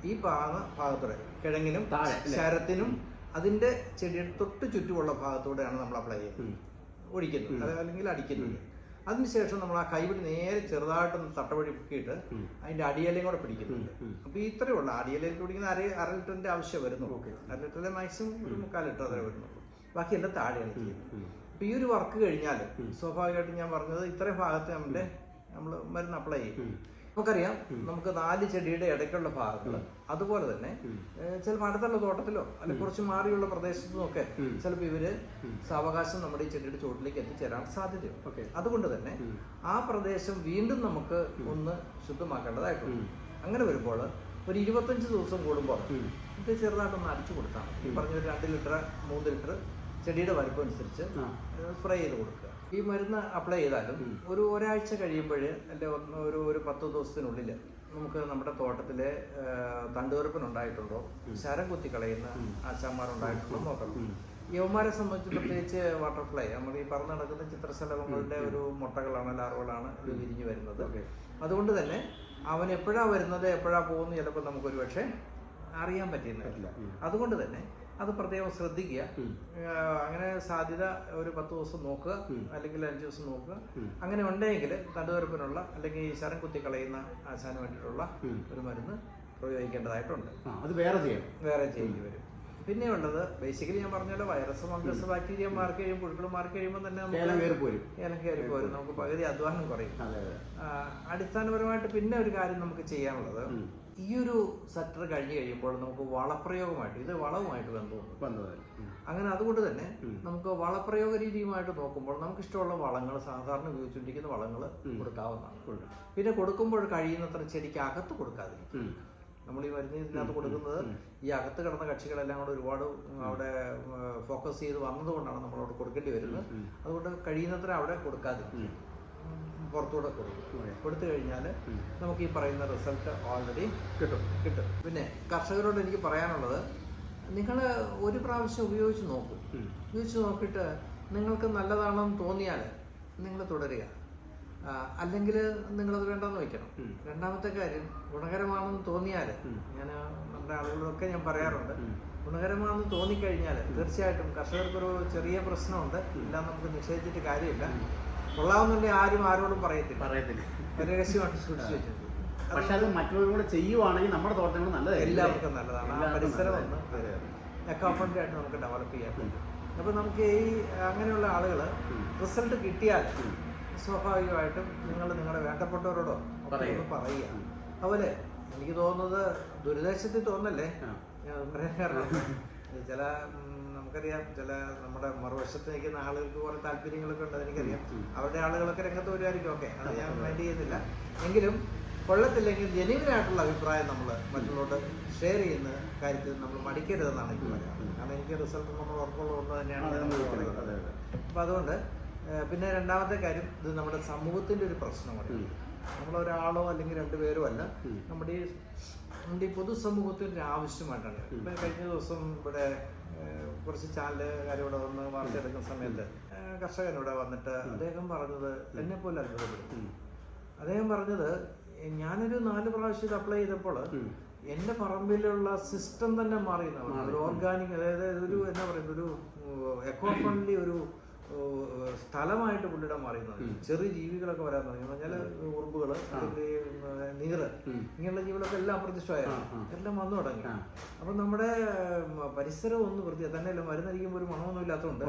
ഈ ഭാഗ ഭാഗത്തൂടെ കിഴങ്ങിനും? ശരത്തിനും അതിന്റെ ചെടിയുടെ തൊട്ട് ചുറ്റുമുള്ള ഭാഗത്തൂടെയാണ് നമ്മൾ അപ്ലൈ ചെയ്യുന്നത്. ഒഴിക്കുന്നത്. അല്ലെങ്കിൽ അടിക്കുന്നത്. അതിനുശേഷം നമ്മൾ ആ കൈപിടി നേരെ ചെറുതായിട്ടൊന്ന് തട്ടവഴി പൊക്കിയിട്ട് അതിന്റെ അടിയലയും കൂടെ പിടിക്കുന്നുണ്ട്. അപ്പൊ ഇത്രയേ ഉള്ളൂ. അടിയലയിൽ പിടിക്കുന്ന അര അര ലിറ്ററിന്റെ ആവശ്യം വരുന്നു അര ലിറ്ററിലെ മാക്സിമം ഒരു മുക്കാൽ ലിറ്റർ വരെ വരുന്നുള്ളൂ. ബാക്കി എല്ലാം താഴെയാണ് ചെയ്യുന്നത്. അപ്പൊ ഈ ഒരു വർക്ക് കഴിഞ്ഞാൽ സ്വാഭാവികമായിട്ടും ഞാൻ പറഞ്ഞത് ഇത്രയും ഭാഗത്ത് നമ്മുടെ നമ്മൾ മരുന്ന് അപ്ലൈ ചെയ്യും. നമുക്കറിയാം നമുക്ക് നാല് ചെടിയുടെ ഇടയ്ക്കുള്ള ഭാഗങ്ങൾ അതുപോലെ തന്നെ ചിലപ്പോൾ അടുത്തുള്ള തോട്ടത്തിലോ അല്ലെങ്കിൽ കുറച്ച് മാറിയുള്ള പ്രദേശത്തു ഒക്കെ ചിലപ്പോൾ ഇവർ സാവകാശം നമ്മുടെ ഈ ചെടിയുടെ ചുവട്ടിലേക്ക് എത്തിച്ചേരാൻ സാധ്യതയുണ്ട്. ഓക്കേ. അതുകൊണ്ട് തന്നെ ആ പ്രദേശം വീണ്ടും നമുക്ക് ഒന്ന് ശുദ്ധമാക്കേണ്ടതായിട്ടുണ്ട്. അങ്ങനെ വരുമ്പോൾ ഒരു ഇരുപത്തഞ്ച് ദിവസം കൂടുമ്പോൾ ഇത് ചെറുതായിട്ടൊന്ന് അടിച്ചു കൊടുത്താൽ ഈ പറഞ്ഞ ഒരു രണ്ട് ലിറ്റർ മൂന്ന് ലിറ്റർ ചെടിയുടെ വലിപ്പം അനുസരിച്ച് സ്പ്രേ ചെയ്ത് കൊടുക്കുക. ഈ മരുന്ന് അപ്ലൈ ചെയ്താലും ഒരു ഒരാഴ്ച കഴിയുമ്പോൾ അല്ലെ ഒരു ഒരു പത്ത് ദിവസത്തിനുള്ളിൽ നമുക്ക് നമ്മുടെ തോട്ടത്തിലെ തണ്ടുവരപ്പനുണ്ടായിട്ടുണ്ടോ ശരം കുത്തി കളയുന്ന ആശാന്മാരുണ്ടായിട്ടുണ്ടോ നോക്കണം. യവന്മാരെ സംബന്ധിച്ച് പ്രത്യേകിച്ച് വാട്ടർഫ്ലൈ നമ്മൾ ഈ പറഞ്ഞു നടക്കുന്ന ചിത്രശലഭങ്ങളുടെ ഒരു മുട്ടകളാണ് ലാർവകളാണ് ഇത് വിരിഞ്ഞു വരുന്നത്. അതുകൊണ്ട് തന്നെ അവൻ എപ്പോഴാണ് വരുന്നത് എപ്പോഴാണ് പോകുന്നത് ചിലപ്പോൾ നമുക്കൊരു പക്ഷേ അറിയാൻ പറ്റുന്നില്ല അതുകൊണ്ട് തന്നെ അത് പ്രത്യേകം ശ്രദ്ധിക്കുക. അങ്ങനെ സാധ്യത ഒരു പത്ത് ദിവസം നോക്കുക അല്ലെങ്കിൽ അഞ്ച് ദിവസം നോക്കുക. അങ്ങനെ ഉണ്ടെങ്കിൽ തടുവരപ്പിനുള്ള അല്ലെങ്കിൽ ഈ ശരം കുത്തി കളയുന്ന ആശാന് വേണ്ടിയിട്ടുള്ള ഒരു മരുന്ന് പ്രയോഗിക്കേണ്ടതായിട്ടുണ്ട്. അത് വേറെ ചെയ്യണം വേറെ ചെയ്യേണ്ടി വരും. പിന്നെ ഉള്ളത് ബേസിക്കലി ഞാൻ പറഞ്ഞല്ലോ വൈറസ് ഫംഗസ് ബാക്ടീരിയ മാർക്ക് കഴിയും പുഴുക്കൾ മാർക്ക് കഴിയുമ്പോൾ തന്നെ ഏലം കയറി പോരും. നമുക്ക് പകുതി അധ്വാനം കുറയും. അടിസ്ഥാനപരമായിട്ട് പിന്നെ ഒരു കാര്യം നമുക്ക് ചെയ്യാനുള്ളത് ഈ ഒരു സെക്ടർ കഴിഞ്ഞ് കഴിയുമ്പോൾ നമുക്ക് വളപ്രയോഗമായിട്ട് ഇത് വളവുമായിട്ട് ബന്ധമുണ്ട്. അങ്ങനെ അതുകൊണ്ട് തന്നെ നമുക്ക് വളപ്രയോഗ രീതിയുമായിട്ട് നോക്കുമ്പോൾ നമുക്ക് ഇഷ്ടമുള്ള വളങ്ങൾ സാധാരണ ഉപയോഗിച്ചുകൊണ്ടിരിക്കുന്ന വളങ്ങൾ കൊടുക്കാവുന്നതാണ്. പിന്നെ കൊടുക്കുമ്പോൾ കഴിയുന്നത്ര ചെടിക്ക് അകത്ത് കൊടുക്കാതിരിക്കും നമ്മൾ ഈ മരുന്ന് ഇതിനകത്ത് കൊടുക്കുന്നത് ഈ അകത്ത് കിടന്ന കക്ഷികളെല്ലാം കൂടെ ഒരുപാട് അവിടെ ഫോക്കസ് ചെയ്ത് വന്നതുകൊണ്ടാണ് നമ്മൾ അവിടെ കൊടുക്കേണ്ടി വരുന്നത്. അതുകൊണ്ട് കഴിയുന്നത്ര അവിടെ കൊടുക്കാതിരിക്കും പുറത്തൂടെ കൊടുക്കും. കൊടുത്തു കഴിഞ്ഞാൽ നമുക്ക് ഈ പറയുന്ന റിസൾട്ട് ഓൾറെഡി കിട്ടും. കിട്ടും. പിന്നെ കർഷകരോട് എനിക്ക് പറയാനുള്ളത് നിങ്ങൾ ഒരു പ്രാവശ്യം ഉപയോഗിച്ച് നോക്കും. ഉപയോഗിച്ച് നോക്കിയിട്ട് നിങ്ങൾക്ക് നല്ലതാണെന്ന് തോന്നിയാൽ നിങ്ങൾ തുടരുക. അല്ലെങ്കിൽ നിങ്ങളത് വേണ്ടെന്ന് വയ്ക്കണം. രണ്ടാമത്തെ കാര്യം ഗുണകരമാണെന്ന് തോന്നിയാൽ ഞാൻ നമ്മുടെ ആളുകളൊക്കെ ഞാൻ പറയാറുണ്ട്. ഗുണകരമാണെന്ന് തോന്നിക്കഴിഞ്ഞാൽ തീർച്ചയായിട്ടും കർഷകർക്കൊരു ചെറിയ പ്രശ്നമുണ്ട്. ഇല്ല നമുക്ക് നിഷേധിച്ചിട്ട് കാര്യമില്ല. കൊള്ളാവുന്നുണ്ടെങ്കിൽ ആരും ആരോടും പറയത്തില്ല. പറയത്തില്ല. സൂക്ഷിച്ചു വെച്ചത് പക്ഷെ അത് മറ്റുള്ളവരും കൂടെ ചെയ്യുവാണെങ്കിൽ നമ്മുടെ തോട്ടങ്ങൾ നല്ലതാണ് എല്ലാവർക്കും നല്ലതാണ്. ആ പരിസരം ഒന്ന്. ആയിട്ട് നമുക്ക് ഡെവലപ്പ് ചെയ്യാൻ പറ്റും. അപ്പോൾ നമുക്ക് ഈ അങ്ങനെയുള്ള ആളുകൾ റിസൾട്ട് കിട്ടിയാൽ സ്വാഭാവികമായിട്ടും നിങ്ങൾ നിങ്ങളുടെ വേണ്ടപ്പെട്ടവരോടോ പറയുക. അതുപോലെ എനിക്ക് തോന്നുന്നത് ദുരിതാശ്യത്തിൽ തോന്നല്ലേ? ഞാൻ പറയാൻ കാരണം ചില നമുക്കറിയാം ചില നമ്മുടെ മറുവശത്ത് നിൽക്കുന്ന ആളുകൾക്ക് കുറെ താല്പര്യങ്ങളൊക്കെ ഉണ്ട് എനിക്കറിയാം അവരുടെ ആളുകളൊക്കെ രംഗത്ത് വരുമായിരിക്കും ഓക്കെ. അത് ഞാൻ മൈൻഡ് ചെയ്യുന്നില്ല. എങ്കിലും കൊള്ളത്തില്ലെങ്കിൽ ജെനുവിനായിട്ടുള്ള അഭിപ്രായം നമ്മൾ മറ്റുള്ളവരോട് ഷെയർ ചെയ്യുന്ന കാര്യത്തിൽ നമ്മൾ മടിക്കരുതെന്നാണ് എനിക്ക് പറയാം കാരണം എനിക്ക് റിസൾട്ട് നമ്മൾ ഉറപ്പുള്ളതുകൊണ്ട് തന്നെയാണ് ഞാൻ പറയുന്നത്. അപ്പം അതുകൊണ്ട് പിന്നെ രണ്ടാമത്തെ കാര്യം ഇത് നമ്മുടെ സമൂഹത്തിന്റെ ഒരു പ്രശ്നമാണ് നമ്മളൊരാളോ അല്ലെങ്കിൽ രണ്ടുപേരോ അല്ല നമ്മുടെ ഈ നമ്മുടെ ഈ പൊതുസമൂഹത്തിന്റെ ആവശ്യമായിട്ടാണ്. ഇപ്പം കഴിഞ്ഞ ദിവസം ഇവിടെ കുറച്ച് ചാനലുകാർ ഇവിടെ വന്ന് വാർത്ത എടുക്കുന്ന സമയത്ത് കർഷകൻ ഇവിടെ വന്നിട്ട് അദ്ദേഹം പറഞ്ഞത് എന്നെ പോലെ അത്ഭുതപ്പെടും അദ്ദേഹം പറഞ്ഞത് "എ, ഞാനൊരു നാല് പ്രാവശ്യം ഇത് അപ്ലൈ ചെയ്തപ്പോൾ എന്റെ പറമ്പിലുള്ള സിസ്റ്റം തന്നെ മാറി ഒരു ഓർഗാനിക് അതായത് ഒരു എന്താ പറയുന്നത് ഒരു എക്കോ ഫ്രണ്ട്ലി ഒരു സ്ഥലമായിട്ട് പുള്ളിയുടെ മാറിയുന്നത് ചെറിയ ജീവികളൊക്കെ വരാൻ തുടങ്ങി. പറഞ്ഞാൽ ഉറുമ്പുകൾ നീറ് ഇങ്ങനെയുള്ള ജീവികളൊക്കെ എല്ലാം അപ്രത്യക്ഷമായിരുന്നു എല്ലാം വന്നു തുടങ്ങി. അപ്പൊ നമ്മുടെ പരിസരം ഒന്ന് വൃത്തി തന്നെയല്ല മരുന്നടിക്കുമ്പോൾ ഒരു മണമൊന്നും ഇല്ലാത്തതുകൊണ്ട്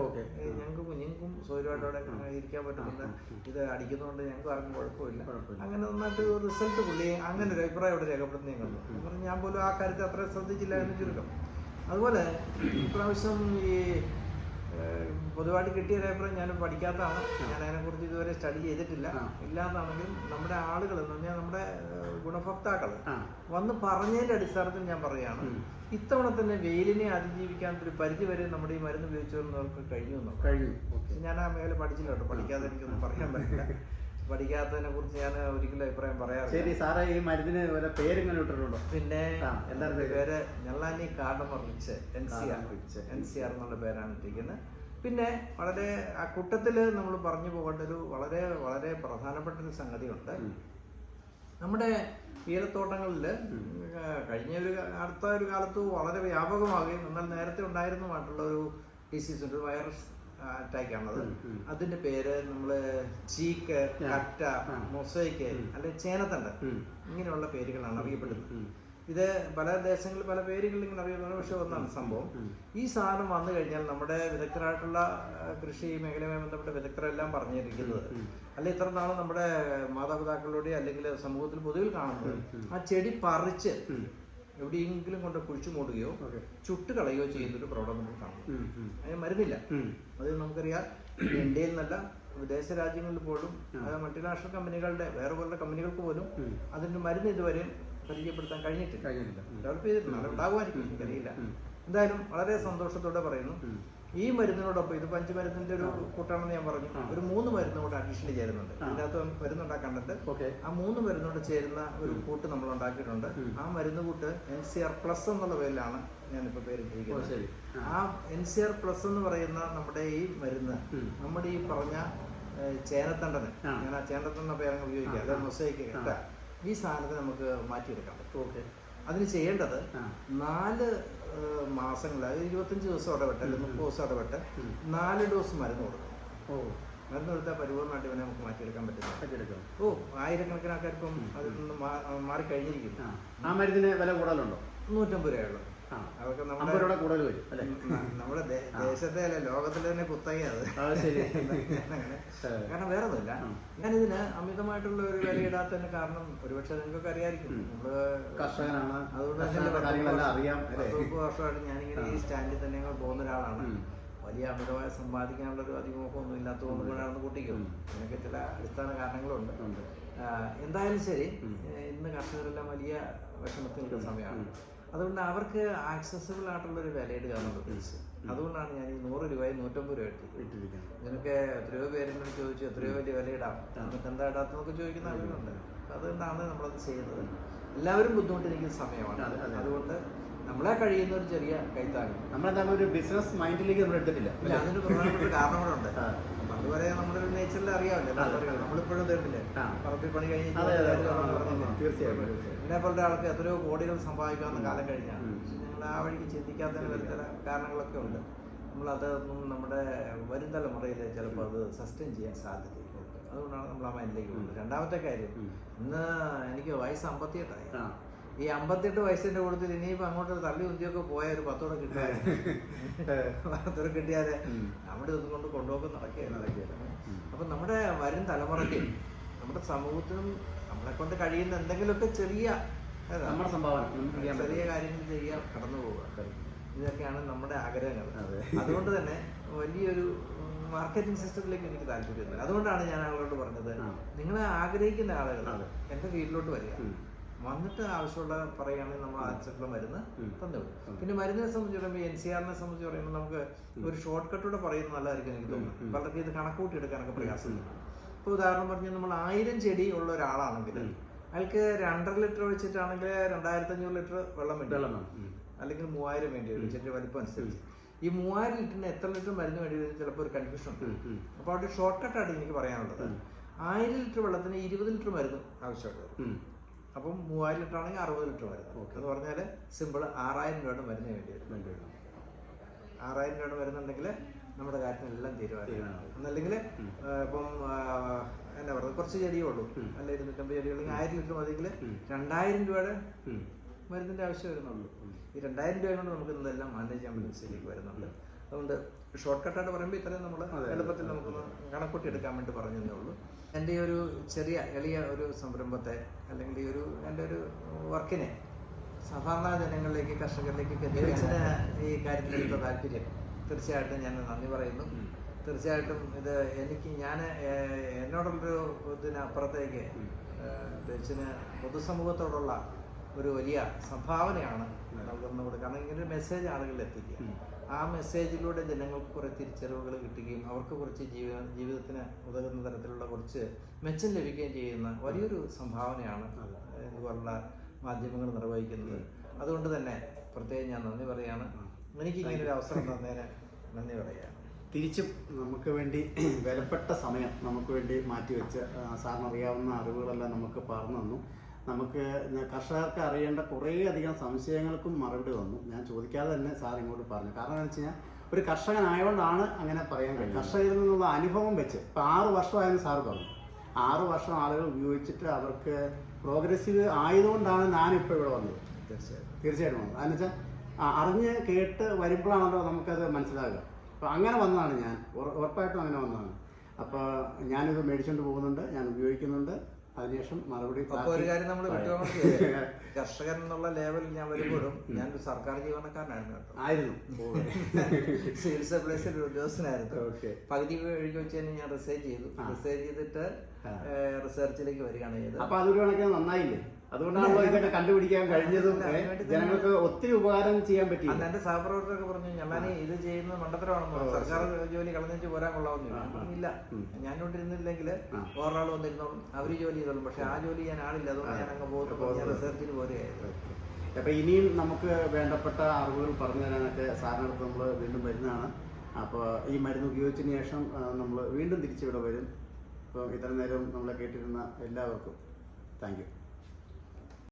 ഞങ്ങൾക്ക് കുഞ്ഞുങ്ങൾക്കും സൗകര്യമായിട്ട് അവിടെ ഇരിക്കാൻ പറ്റുന്നുണ്ട് ഇത് അടിക്കുന്നതുകൊണ്ട് ഞങ്ങൾക്ക് ആർക്കും കുഴപ്പമില്ല. അങ്ങനെ നന്നായിട്ട് റിസൾട്ട് പുള്ളി അങ്ങനെ ഒരു അഭിപ്രായം ഇവിടെ രേഖപ്പെടുത്തുന്ന ഞങ്ങൾ ഞാൻ പോലും ആ കാര്യത്തിൽ അത്ര ശ്രദ്ധിച്ചില്ല എന്ന് ചുരുക്കം. അതുപോലെ ഇപ്രാവശ്യം ഈ പൊതുവായിട്ട് കിട്ടിയ ഒരു അഭിപ്രായം ഞാൻ പഠിക്കാത്തതാണ്. ഞാൻ അതിനെക്കുറിച്ച് ഇതുവരെ സ്റ്റഡി ചെയ്തിട്ടില്ല. ഇല്ലാതാണെങ്കിലും നമ്മുടെ ആളുകൾ എന്ന് പറഞ്ഞാൽ നമ്മുടെ ഗുണഭോക്താക്കൾ വന്ന് പറഞ്ഞതിന്റെ അടിസ്ഥാനത്തിൽ ഞാൻ പറയുകയാണ്. ഇത്തവണ തന്നെ വെയിലിനെ അതിജീവിക്കാൻ ഒരു പരിധി വരെ നമ്മുടെ ഈ മരുന്ന് ഉപയോഗിച്ചവർക്ക് എന്നുള്ളത് കഴിഞ്ഞു ഞാൻ ആ മേഖല പഠിച്ചില്ല കേട്ടോ പഠിക്കാതെ എനിക്കൊന്നും പറയാൻ പറ്റില്ല. പഠിക്കാത്തതിനെ കുറിച്ച് ഞാൻ ഒരിക്കലും അഭിപ്രായം പറയാറില്ല. ശരി സാറേ ഈ മരുന്നിന് വല്ല പേരിങ്ങനെ ഇട്ടിട്ടുണ്ടോ? പിന്നെ എന്താ പേര്? Njallani cardamom rich N C R rich. N C R എന്നുള്ള പേരാണ് ഇട്ടിരിക്കുന്നത്. പിന്നെ വളരെ ആ കൂട്ടത്തിൽ നമ്മൾ പറഞ്ഞു പോകേണ്ട ഒരു വളരെ വളരെ പ്രധാനപ്പെട്ട ഒരു സംഗതിയുണ്ട്. നമ്മുടെ ഈരത്തോട്ടങ്ങളിൽ കഴിഞ്ഞ ഒരു അടുത്ത ഒരു കാലത്ത് വളരെ വ്യാപകമാകുകയും എന്നാൽ നേരത്തെ ഉണ്ടായിരുന്നതുമായിട്ടുള്ള ഒരു ഡിസീസ് ഉണ്ട് വൈറസ് അറ്റാക്കാണത്. അതിന്റെ പേര് നമ്മൾ ചീക്ക് കറ്റ മൊസൈക്ക് അല്ലെങ്കിൽ ചേനത്തണ്ട്. ഇങ്ങനെയുള്ള പേരുകളാണ് അറിയപ്പെടുന്നത്. ഇത് പല ദേശങ്ങളിൽ പല പേരുകളിൽ ഇങ്ങനെ അറിയപ്പെടുന്നത്. പക്ഷെ ഒന്നാണ് സംഭവം. ഈ സാധനം വന്നു കഴിഞ്ഞാൽ നമ്മുടെ വിദഗ്ധരായിട്ടുള്ള കൃഷി മേഖലയുമായി ബന്ധപ്പെട്ട വിദഗ്ധരെല്ലാം പറഞ്ഞിരിക്കുന്നത്. അല്ലെ ഇത്ര നാൾ നമ്മുടെ മാതാപിതാക്കളുടെ അല്ലെങ്കിൽ സമൂഹത്തിൽ പൊതുവിൽ കാണുന്നത് ആ ചെടി പറിച്ച് എവിടെയെങ്കിലും കൊണ്ട് കുഴിച്ചു മൂടുകയോ ചുട്ട് കളയുകയോ ചെയ്യുന്നൊരു പ്രവണത നമ്മൾ കാണുന്നു. അതിന് മരുന്നില്ല. അത് നമുക്കറിയാം. ഇന്ത്യയിൽ നിന്നല്ല വിദേശ രാജ്യങ്ങളിൽ പോലും അതായത് മൾട്ടിനാഷണൽ കമ്പനികളുടെ വേറെ പോലുള്ള കമ്പനികൾക്ക് പോലും അതിന്റെ മരുന്ന് ഇതുവരെ പരിചയപ്പെടുത്താൻ കഴിഞ്ഞിട്ടില്ല. കഴിഞ്ഞിട്ടില്ല. ഡെവലപ്പ് ചെയ്തിട്ടില്ല അത് ഉണ്ടാകുമായിരിക്കും എനിക്കറിയില്ല. എന്തായാലും വളരെ സന്തോഷത്തോടെ പറയുന്നു. ഈ മരുന്നിനോടൊപ്പം ഇത് പഞ്ചമരുന്നിന്റെ ഒരു കൂട്ടാണെന്ന് ഞാൻ പറഞ്ഞു. ഒരു മൂന്ന് മരുന്ന് കൂടെ അഡീഷണൽ ചേരുന്നുണ്ട്. ഇതിനകത്ത് മരുന്നുണ്ടാക്കാനുണ്ട്. ഓക്കെ. ആ മൂന്ന് മരുന്നോട് ചേരുന്ന ഒരു കൂട്ട് നമ്മൾ ഉണ്ടാക്കിയിട്ടുണ്ട്. ആ മരുന്ന് കൂട്ട് എൻ സി ആർ പ്ലസ് എന്നുള്ള പേരിലാണ് ഞാനിപ്പോൾ പേര് ഓ, ശരി. ആ. എൻ സി ആർ പ്ലസ് എന്ന് പറയുന്ന നമ്മുടെ ഈ മരുന്ന് നമ്മുടെ ഈ പറഞ്ഞ ചേനത്തണ്ടന്. ഞാൻ ആ ചേനത്തണ്ട പേരങ്ങ് ഉപയോഗിക്കുക അതായത് മൊസൈക്ക് കേട്ട. ഈ സാധനത്തെ നമുക്ക് മാറ്റിയെടുക്കാൻ പറ്റും ഓക്കെ. അതിന് ചെയ്യേണ്ടത് നാല് മാസങ്ങൾ അതായത് ഇരുപത്തഞ്ച് ദിവസം ഇടപെട്ട് അല്ലെങ്കിൽ മുപ്പത് ദിവസം ഇടപെട്ട് നാല് ഡോസ് മരുന്ന് കൊടുക്കും. ഓ. മരുന്ന് കൊടുത്താൽ പരിപൂർണമായിട്ട് ഇവനെ നമുക്ക് മാറ്റിയെടുക്കാൻ പറ്റില്ല ഓ ആയിരക്കണക്കിന് ആൾക്കാർക്കും അതിൽ നിന്ന് മാറിക്കഴിഞ്ഞിരിക്കും ആ. മരുന്നിന് വില കൂടുതലുണ്ടോ? നൂറ്റമ്പത് രൂപയുള്ളൂ അതൊക്കെ നമ്മുടെ കൂടുതൽ വരും അല്ലേ? നമ്മുടെ ദേശത്തെ അല്ല ലോകത്തിലെ തന്നെ കുത്തക അത്. ആ ശരി. അങ്ങനെ. കാരണം വേറെ ഒന്നുമില്ല. ഞാനിതിന് അമിതമായിട്ടുള്ള ഒരു വില ഇടാത്തതിന് കാരണം ഒരുപക്ഷെ നിങ്ങൾക്കൊക്കെ അറിയായിരിക്കും. നമ്മൾ കർഷകനാണ് അതുകൊണ്ട് അറിയാം മുപ്പത് വർഷമായിട്ട് ഞാനിങ്ങനെ ഈ. സ്റ്റാൻഡിൽ തന്നെ പോകുന്ന ഒരാളാണ് വലിയ അമിതമായി സമ്പാദിക്കാനുള്ള ഒരു അതിമോഹമൊന്നും ഇല്ലാത്തതുകൊണ്ട് കൊണ്ടാണെന്ന് കൂട്ടിക്കും. അതിനൊക്കെ ചില അടിസ്ഥാന കാരണങ്ങളുണ്ട്. എന്തായാലും ശരി. ഇന്ന് കർഷകരെല്ലാം വലിയ വിഷമത്തിൽ സമയമാണ്. അതുകൊണ്ട് അവർക്ക് ആക്സസിബിൾ ആയിട്ടുള്ള ഒരു വില ഇടുക എന്നുള്ളത് അതുകൊണ്ടാണ് ഞാൻ ഈ നൂറ് രൂപയും നൂറ്റമ്പത് രൂപ ഇട്ടിരിക്കുന്നത്. ഇട്ടിരിക്കുന്നത്. നിനക്ക് എത്രയോ പേരെന്നോട് ചോദിച്ചു എത്രയോ വലിയ വില ഇടാം നമുക്ക് എന്താ ഇടാത്തെന്നൊക്കെ ചോദിക്കുന്ന ആളുകളുണ്ട്. അതുകൊണ്ടാണ് നമ്മളത് ചെയ്യുന്നത് എല്ലാവരും ബുദ്ധിമുട്ടിരിക്കുന്ന സമയമാണ്. അതെ, അതെ. അതുകൊണ്ട് നമ്മളെ കഴിയുന്ന ഒരു ചെറിയ കൈത്താങ്ങ് നമ്മളെന്താ ഒരു ബിസിനസ് മൈൻഡിലേക്ക് നമ്മൾ എടുത്തിട്ടില്ല അതിനൊരു അതിന് പ്രധാനപ്പെട്ട കാരണം കൂടെ ഉണ്ട്. പണ്ട് വരെ നമ്മളൊരു നേച്ചറിൽ അറിയാമല്ലോ എല്ലാവർക്കും അതെ. അറിയാം. നമ്മളിപ്പോഴും ആ. പറമ്പിൽ പണി കഴിഞ്ഞ് അതെ, അതെ, ജോലി ആ, കഴിഞ്ഞ് ആ, പറഞ്ഞില്ലേ? തീർച്ചയായും. എന്നെ പോലത്തെ ആൾക്ക് എത്രയോ കോടികൾ സമ്പാദിക്കാവുന്ന കാലം കഴിഞ്ഞാണ് നിങ്ങൾ ഞങ്ങൾ ആ വഴിക്ക് ചിന്തിക്കാത്തതിന് വേറെ ചില കാരണങ്ങളൊക്കെ ഉണ്ട് നമ്മൾ അതൊന്നും നമ്മുടെ വരും തലമുറയിൽ ചിലപ്പോൾ അത് സസ്റ്റെയിൻ ചെയ്യാൻ സാധ്യതയില്ല അതുകൊണ്ടാണ് നമ്മൾ ആ മൈൻഡിലേക്ക് പോകുന്നത് രണ്ടാമത്തെ കാര്യം. ഇന്ന് എനിക്ക് വയസ്സ് അമ്പത്തിയെട്ടായി. ഈ അമ്പത്തെട്ട് വയസ്സിന്റെ കൂടുതൽ ഇനിയിപ്പോ അങ്ങോട്ട് തള്ളി ഉന്തിയൊക്കെ പോയ ഒരു പത്തോടെ കിട്ടാതെ പത്തോടെ കിട്ടിയാതെ. നമ്മുടെ ഇതും കൊണ്ട് കൊണ്ടുപോക്കി നടക്കുകയാണ് നടക്കുകയാണ്. അപ്പൊ നമ്മുടെ വരും തലമുറയ്ക്ക് നമ്മുടെ സമൂഹത്തിനും നമ്മളെ കൊണ്ട് കഴിയുന്ന എന്തെങ്കിലുമൊക്കെ ചെറിയ? നമ്മുടെ സംഭാവന ചെറിയ കാര്യങ്ങൾ ചെയ്യാൻ കടന്നു പോവുക. ഇതൊക്കെയാണ് നമ്മുടെ ആഗ്രഹങ്ങൾ. അതുകൊണ്ട് തന്നെ വലിയൊരു മാർക്കറ്റിംഗ് സിസ്റ്റത്തിലേക്ക് എനിക്ക് താല്പര്യമില്ല അതുകൊണ്ടാണ് ഞാൻ ആളുകളോട് പറഞ്ഞത് നിങ്ങളെ നിങ്ങൾ ആഗ്രഹിക്കുന്ന ആളുകൾ എന്റെ എന്റെ വീട്ടിലോട്ട് വരിക. വന്നിട്ട് ആവശ്യമുള്ള പറയുകയാണെങ്കിൽ നമ്മൾ ആൻസറിലുള്ള മരുന്ന്. തന്നുവിടും പിന്നെ മരുന്നിനെ സംബന്ധിച്ച് പറയുമ്പോൾ എൻ സി ആറിനെ സംബന്ധിച്ച് പറയുമ്പോൾ നമുക്ക് ഒരു ഷോർട്ട് കട്ടൂടെ പറയുന്നത് നല്ലതായിരിക്കും എനിക്ക്. തോന്നുന്നു. പലർക്കും ഇത് കണക്കൂട്ടി എടുക്കാനൊക്കെ പ്രയാസമുണ്ട്. ഇപ്പോൾ ഉദാഹരണം പറഞ്ഞാൽ നമ്മൾ ആയിരം ചെടി ഉള്ള ഒരാളാണെങ്കിൽ. അയാൾക്ക് രണ്ടര ലിറ്റർ ഒഴിച്ചിട്ടാണെങ്കിൽ രണ്ടായിരത്തി അഞ്ഞൂറ് ലിറ്റർ വെള്ളം വേണ്ടി വെള്ളം. അല്ലെങ്കിൽ മൂവായിരം വേണ്ടി വരും ചെടി ചെറിയ വലിപ്പം അനുസരിച്ച് ഈ മൂവായിരം ലിറ്ററിന് എത്ര ലിറ്റർ മരുന്ന് വേണ്ടി വരും ചിലപ്പോൾ ഒരു കൺഫ്യൂഷൻ ഉണ്ട്. അപ്പോൾ അവിടെ ഷോർട്ട് കട്ടാണ് എനിക്ക് പറയാനുള്ളത്. ആയിരം ലിറ്റർ വെള്ളത്തിന് ഇരുപത് ലിറ്റർ മരുന്ന് ആവശ്യമായിട്ട് വരും ഉം. അപ്പം മൂവായിരം ലിറ്റർ ആണെങ്കിൽ അറുപത് ലിറ്റർ വരുന്നത് ഓക്കെ. എന്ന് പറഞ്ഞാൽ സിമ്പിൾ ആറായിരം രൂപയുടെ മരുന്ന് വേണ്ടി വരും. ആറായിരം രൂപയുടെ മരുന്നുണ്ടെങ്കിൽ നമ്മുടെ കാര്യത്തിനെല്ലാം തീരുമാനം. എന്നല്ലെങ്കിൽ. ഇപ്പം എന്നാ പറയുക കുറച്ച് ചെടിയേ ഉള്ളൂ. അല്ല ഇരുന്നൂറ്റമ്പത് ചെടിയുള്ളെങ്കിൽ ആയിരം ലിറ്റർ മതിയെങ്കിൽ. രണ്ടായിരം രൂപയുടെ മരുന്നിന്റെ ആവശ്യം വരുന്നുള്ളൂ ഈ രണ്ടായിരം രൂപ കൊണ്ട് നമുക്ക് ഇതെല്ലാം മാനേജ് ചെയ്യാൻ പറ്റുന്ന സ്ഥിതിക്ക് വരുന്നുണ്ട് അതുകൊണ്ട് ഷോർട്ട് കട്ടായിട്ട് പറയുമ്പോൾ ഇത്രയും നമ്മൾ എളുപ്പത്തിൽ നമുക്കൊന്ന് കണക്കൂട്ടി എടുക്കാൻ വേണ്ടി പറഞ്ഞതേ ഉള്ളൂ. എന്റെ ഈ ഒരു ചെറിയ എളിയ ഒരു സംരംഭത്തെ അല്ലെങ്കിൽ ഈ ഒരു എന്റെ ഒരു വർക്കിനെ സാധാരണ ജനങ്ങളിലേക്ക് കർഷകരിലേക്ക് എത്തിച്ചതിന് ഈ കാര്യത്തിലെടുത്ത താല്പര്യം. തീർച്ചയായിട്ടും ഞാൻ നന്ദി പറയുന്നു. തീർച്ചയായിട്ടും ഇത് എനിക്ക് ഞാൻ എന്നോടുള്ളൊരു ഇതിനപ്പുറത്തേക്ക് ദക്ഷിന് പൊതുസമൂഹത്തോടുള്ള ഒരു വലിയ സംഭാവനയാണ് നൽകുന്നത്. കാരണം ഇങ്ങനൊരു മെസ്സേജ് ആളുകളിൽ എത്തിക്കുക. ആ മെസ്സേജിലൂടെ ജനങ്ങൾക്ക് കുറേ തിരിച്ചറിവുകൾ കിട്ടുകയും അവർക്ക് കുറച്ച് ജീവ ജീവിതത്തിന് ഉതകുന്ന തരത്തിലുള്ള കുറച്ച് മെച്ചം ലഭിക്കുകയും ചെയ്യുന്ന വലിയൊരു സംഭാവനയാണ്. ഇതുപോലുള്ള മാധ്യമങ്ങൾ നിർവഹിക്കുന്നത്. അതുകൊണ്ട് തന്നെ പ്രത്യേകം ഞാൻ നന്ദി പറയാണ്. എനിക്ക് ഇങ്ങനെ ഒരു അവസരം തന്നതിന് നന്ദി പറയുകയാണ് തിരിച്ചും നമുക്ക് വേണ്ടി വിലപ്പെട്ട സമയം നമുക്ക് വേണ്ടി മാറ്റിവെച്ച് സാറിന് അറിയാവുന്ന അറിവുകളെല്ലാം നമുക്ക് പറഞ്ഞു തന്നു. നമുക്ക് കർഷകർക്ക് അറിയേണ്ട കുറേ അധികം സംശയങ്ങൾക്കും മറുപടി വന്നു. ഞാൻ ചോദിക്കാതെ തന്നെ സാർ ഇങ്ങോട്ട് പറഞ്ഞു. കാരണം എന്ന് വെച്ച് കഴിഞ്ഞാൽ ഒരു കർഷകനായതുകൊണ്ടാണ് അങ്ങനെ പറയാൻ കഴിയും കർഷകരിൽ നിന്നുള്ള അനുഭവം വെച്ച് ഇപ്പം ആറ് വർഷമായെന്ന് സാർ പറഞ്ഞു. ആറ് വർഷം ആളുകൾ ഉപയോഗിച്ചിട്ട് അവർക്ക് പ്രോഗ്രസീവ് ആയതുകൊണ്ടാണ് ഞാനിപ്പോൾ ഇവിടെ വന്നത്. തീർച്ചയായിട്ടും. തീർച്ചയായിട്ടും വന്നത്. അതെന്ന് വെച്ചാൽ ആ, അറിഞ്ഞ് കേട്ട് വരുമ്പോഴാണല്ലോ നമുക്കത് മനസ്സിലാകുക അപ്പോൾ അങ്ങനെ വന്നതാണ് ഞാൻ. ഉറപ്പായിട്ടും അങ്ങനെ വന്നതാണ്. അപ്പോൾ ഞാനിത് മേടിച്ചുകൊണ്ട് പോകുന്നുണ്ട് ഞാൻ ഉപയോഗിക്കുന്നുണ്ട്. അതിനുശേഷം മറുപടി അപ്പൊ ഒരു കാര്യം നമ്മൾ കർഷകൻ എന്നുള്ള ലെവലിൽ ഞാൻ വരുമ്പോഴും ഒരു സർക്കാർ ജീവനക്കാരനായിരുന്നു കേട്ടോ. ആയിരുന്നു. സിവിൽ സപ്ലൈസിൽ ഒരു ഉദ്യോഗസ്ഥനായിരുന്നു. പകുതി വഴിക്ക് വെച്ച് തന്നെ ഞാൻ റിസൈൻ ചെയ്തു. റിസേർച്ച് റിസൈൻ ചെയ്തിട്ട് റിസർച്ചിലേക്ക് വരികയാണ് ചെയ്തത്. അപ്പൊ അതൊരു കണക്കിന് നന്നായില്ലേ? അതുകൊണ്ടാണല്ലോ ഇതൊക്കെ കണ്ടുപിടിക്കാൻ കഴിഞ്ഞതും ജനങ്ങൾക്ക് ഒത്തിരി ഉപകാരം ചെയ്യാൻ പറ്റി അന്ന് എന്റെ സഹപ്രവർത്തകരൊക്കെ പറഞ്ഞു ഞാൻ ഇത് ചെയ്യുന്നത് മണ്ടത്തരമാണെന്ന് സർക്കാർ ജോലി കളഞ്ഞിട്ട് പോരാൻ കൊള്ളാവുന്നു ഇല്ല. ആ. വേറൊരാൾ വന്നിരുന്നോളും. അവർ ജോലി ചെയ്തോളും. പക്ഷെ ആ ജോലി ഞാൻ ആളില്ല. അതുകൊണ്ട് ഞാൻ അങ്ങ് പോകുന്നു. ഞാൻ റിസർച്ചിന് പോരുകയായിരുന്നു. അപ്പൊ ഇനിയും നമുക്ക് വേണ്ടപ്പെട്ട അറിവുകൾ പറഞ്ഞു തരാനൊക്കെ സാറിനടുത്ത് നമ്മൾ വീണ്ടും വരുന്നതാണ്. അപ്പോൾ ഈ മരുന്ന് ഉപയോഗിച്ചതിന് ശേഷം നമ്മൾ വീണ്ടും തിരിച്ചിവിടെ വരും. അപ്പോൾ ഇത്ര നേരം നമ്മളെ കേട്ടിരുന്ന എല്ലാവർക്കും താങ്ക് യു.